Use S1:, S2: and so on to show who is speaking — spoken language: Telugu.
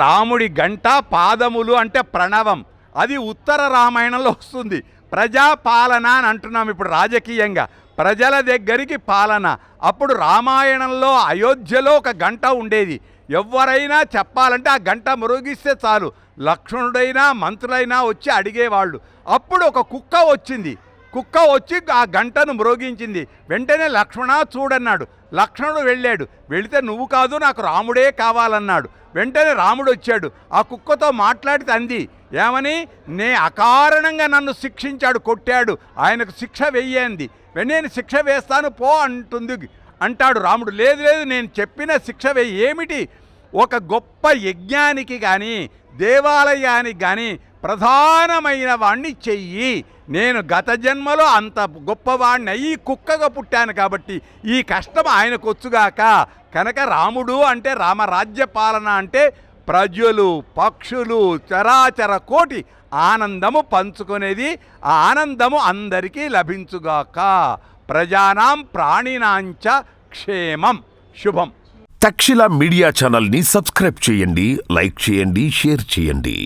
S1: రాముడి గంట పాదములు అంటే ప్రణవం. అది ఉత్తర రామాయణంలో వస్తుంది. ప్రజాపాలన అని అంటున్నాం ఇప్పుడు రాజకీయంగా. ప్రజల దగ్గరికి పాలన. అప్పుడు రామాయణంలో అయోధ్యలో ఒక గంట ఉండేది. ఎవరైనా చెప్పాలంటే ఆ గంట మురుగిస్తే చాలు. లక్ష్మణుడైనా మంత్రులైనా వచ్చి అడిగేవాళ్ళు. అప్పుడు ఒక కుక్క వచ్చింది. కుక్క వచ్చి ఆ గంటను మ్రోగించింది. వెంటనే లక్ష్మణ చూడన్నాడు. లక్ష్మణుడు వెళ్ళాడు. వెళితే నువ్వు కాదు నాకు రాముడే కావాలన్నాడు. వెంటనే రాముడు వచ్చాడు. ఆ కుక్కతో మాట్లాడితే అంది ఏమని? నే అకారణంగా నన్ను శిక్షించాడు కొట్టాడు. ఆయనకు శిక్ష వెయ్యంది నేను శిక్ష వేస్తాను పో అంటుంది. అంటాడు రాముడు. లేదు లేదు నేను చెప్పిన శిక్ష వెయ్యి ఏమిటి? ఒక గొప్ప యజ్ఞానికి కానీ దేవాలయానికి కానీ ప్రధానమైన వాణ్ణి చెయ్యి. నేను గత జన్మలో అంత గొప్పవాణ్ణి అయ్యి కుక్కగా పుట్టాను కాబట్టి ఈ కష్టం ఆయనకు వచ్చుగాక. కనుక రాముడు అంటే రామరాజ్య పాలన అంటే ప్రజలు పక్షులు చరాచర కోటి ఆనందము పంచుకునేది ఆ ఆనందము అందరికీ లభించుగాక. ప్రజానాం ప్రాణినాంచ క్షేమం. శుభం.
S2: తక్షిల మీడియా ఛానల్ని సబ్స్క్రైబ్ చేయండి లైక్ చేయండి షేర్ చేయండి.